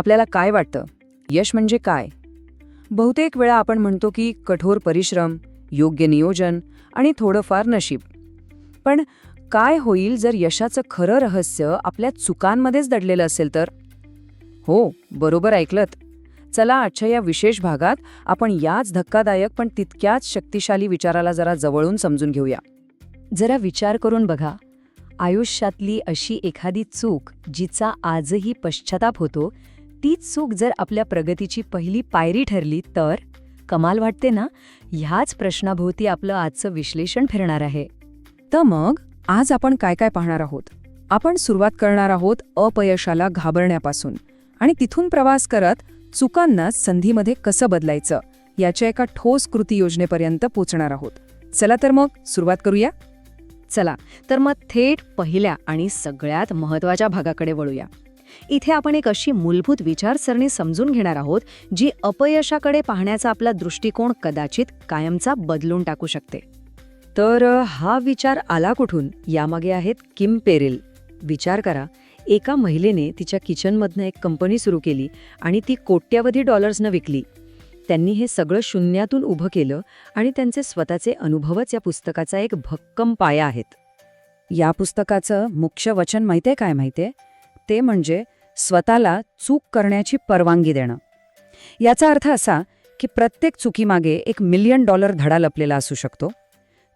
आपल्याला काय वाटतं? यश म्हणजे काय? बहुतेक वेळा आपण म्हणतो की कठोर परिश्रम योग्य नियोजन आणि थोडंफार नशीब. पण काय होईल जर यशाचं खरं रहस्य आपल्या चुकांमध्येच दडलेलं असेल तर? हो बरोबर ऐकलत. चला आजच्या या विशेष भागात आपण याच धक्कादायक पण तितक्याच शक्तिशाली विचाराला जरा जवळून समजून घेऊया. जरा विचार करून बघा. आयुष्यातली अशी एखादी चूक जिचा आजही पश्चाताप होतो तीच चूक जर आपल्या प्रगतीची पहिली पायरी ठरली तर? कमाल वाटते ना? ह्याच प्रश्नाभोवती आपलं आजचं विश्लेषण फिरणार आहे. तर मग आज आपण काय काय पाहणार आहोत? आपण सुरुवात करणार आहोत अपयशाला घाबरण्यापासून. आणि तिथून प्रवास करत चुकांना संधीमध्ये कसं बदलायचं याच्या एका ठोस कृती योजनेपर्यंत पोचणार आहोत. चला तर मग सुरुवात करूया? चला तर मग थेट पहिल्या आणि सगळ्यात महत्त्वाच्या भागाकडे वळूया. इथे आपण एक अशी मूलभूत विचारसरणी समजून घेणार आहोत जी अपयशाकडे पाहण्याचा आपला दृष्टिकोन कदाचित कायमचा बदलून टाकू शकते. तर हा विचार आला कुठून? यामागे आहेत किम पेरेल. विचार करा एका महिलेने तिच्या किचनमधनं एक कंपनी सुरू केली आणि ती कोट्यावधी डॉलर्सनं विकली. त्यांनी हे सगळं शून्यातून उभं केलं आणि त्यांचे स्वतःचे अनुभवच या पुस्तकाचा एक भक्कम पाया आहेत. या पुस्तकाचं मुख्य वचन माहितीये काय माहितीये? ते म्हणजे स्वतःला चूक करण्याची परवानगी देणं. याचा अर्थ असा की प्रत्येक चुकीमागे एक मिलियन डॉलर धडा लपलेला असू शकतो.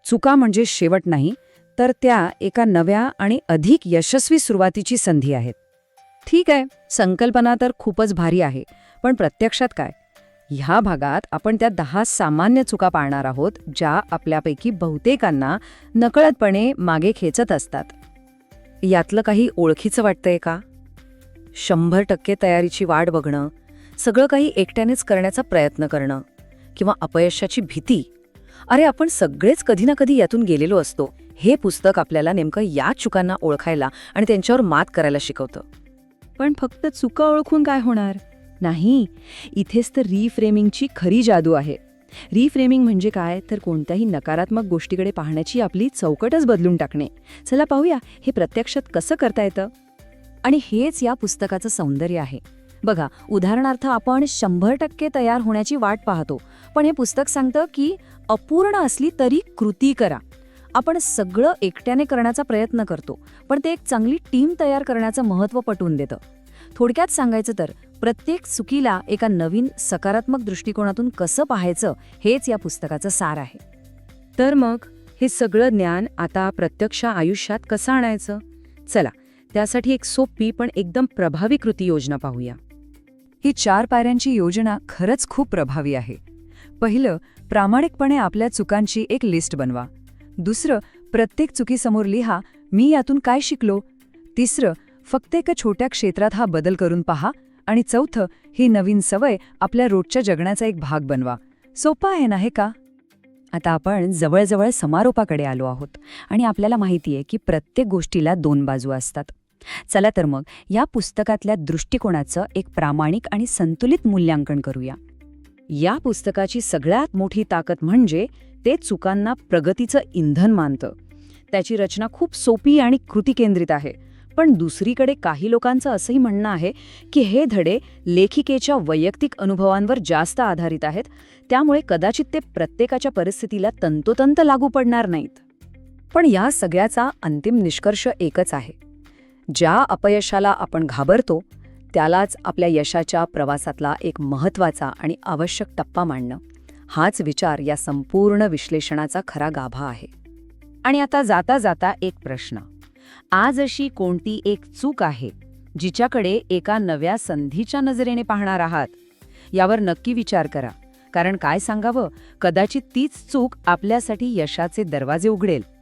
चुका म्हणजे शेवट नाही तर त्या एका नव्या आणि अधिक यशस्वी सुरुवातीची संधी आहेत. ठीक आहे संकल्पना तर खूपच भारी आहे पण प्रत्यक्षात काय? ह्या भागात आपण त्या दहा सामान्य चुका पाळणार आहोत ज्या आपल्यापैकी बहुतेकांना नकळतपणे मागे खेचत असतात. यातलं काही ओळखीचं वाटतंय का? शंभर टक्के तयारीची वाट बघणं सगळं काही एकट्यानेच करण्याचा प्रयत्न करणं किंवा अपयशाची भीती? अरे आपण सगळेच कधी ना कधी यातून गेलेलो असतो. हे पुस्तक आपल्याला नेमकं या चुकांना ओळखायला आणि त्यांच्यावर मात करायला शिकवतं. पण फक्त चुका ओळखून काय होणार? नाही इथेच तर रिफ्रेमिंगची खरी जादू आहे. रिफ्रेमिंग म्हणजे काय? तर कोणत्याही नकारात्मक गोष्टीकडे पाहण्याची आपली चौकटच बदलून टाकणे. चला पाहूया हे प्रत्यक्षात कसं करता येतं? आणि हेच या पुस्तकाचं सौंदर्य आहे. बघा उदाहरणार्थ आपण शंभर टक्के तयार होण्याची वाट पाहतो. पण हे पुस्तक सांगतं की अपूर्ण असली तरी कृती करा. आपण सगळं एकट्याने करण्याचा प्रयत्न करतो पण ते एक चांगली टीम तयार करण्याचं महत्त्व पटवून देतं. थोडक्यात सांगायचं तर प्रत्येक चुकीला एका नवीन सकारात्मक दृष्टिकोनातून कसं पाहायचं हेच या पुस्तकाचं सार आहे. तर मग हे सगळं ज्ञान आता प्रत्यक्ष आयुष्यात कसं आणायचं? चला त्यासाठी एक सोपी पण एकदम प्रभावी कृती योजना पाहूया. ही चार पायऱ्यांची योजना खरंच खूप प्रभावी आहे. पहिलं प्रामाणिकपणे आपल्या चुकांची एक लिस्ट बनवा. दुसरं प्रत्येक चुकीसमोर लिहा मी यातून काय शिकलो? तिसरं फक्त एका छोट्या क्षेत्रात हा बदल करून पहा आणि चौथं ही नवीन सवय आपल्या रोजच्या जगण्याचा एक भाग बनवा. सोपा आहे ना हे का? आता आपण जवळजवळ समारोपाकडे आलो आहोत आणि आपल्याला माहिती आहे की प्रत्येक गोष्टीला दोन बाजू असतात. चला तर मग या पुस्तकातल्या दृष्टिकोनाचं एक प्रामाणिक आणि संतुलित मूल्यांकन करूया. या पुस्तकाची सगळ्यात मोठी ताकद म्हणजे ते चुकांना प्रगतीचं इंधन मानतं. त्याची रचना खूप सोपी आणि कृतीकेंद्रित आहे. पण दुसरीकडे काही लोकांचं असंही म्हणणं आहे की हे धडे लेखिकेच्या वैयक्तिक अनुभवांवर जास्त आधारित आहेत त्यामुळे कदाचित ते प्रत्येकाच्या परिस्थितीला तंतोतंत लागू पडणार नाहीत. पण या सगळ्याचा अंतिम निष्कर्ष एकच आहे. ज्या अपयशाला आपण घाबरतो त्यालाच आपल्या यशाच्या प्रवासातला एक महत्त्वाचा आणि आवश्यक टप्पा मांडणं. हाच विचार या संपूर्ण विश्लेषणाचा खरा गाभा आहे. आणि आता जाता जाता एक प्रश्न. आज अशी कोणती एक चूक आहे जिच्याकडे एका नव्या संधीच्या नजरेने पाहणार आहात? यावर नक्की विचार करा. कारण काय सांगावं? कदाचित तीच चूक आपल्यासाठी यशाचे दरवाजे उघडेल.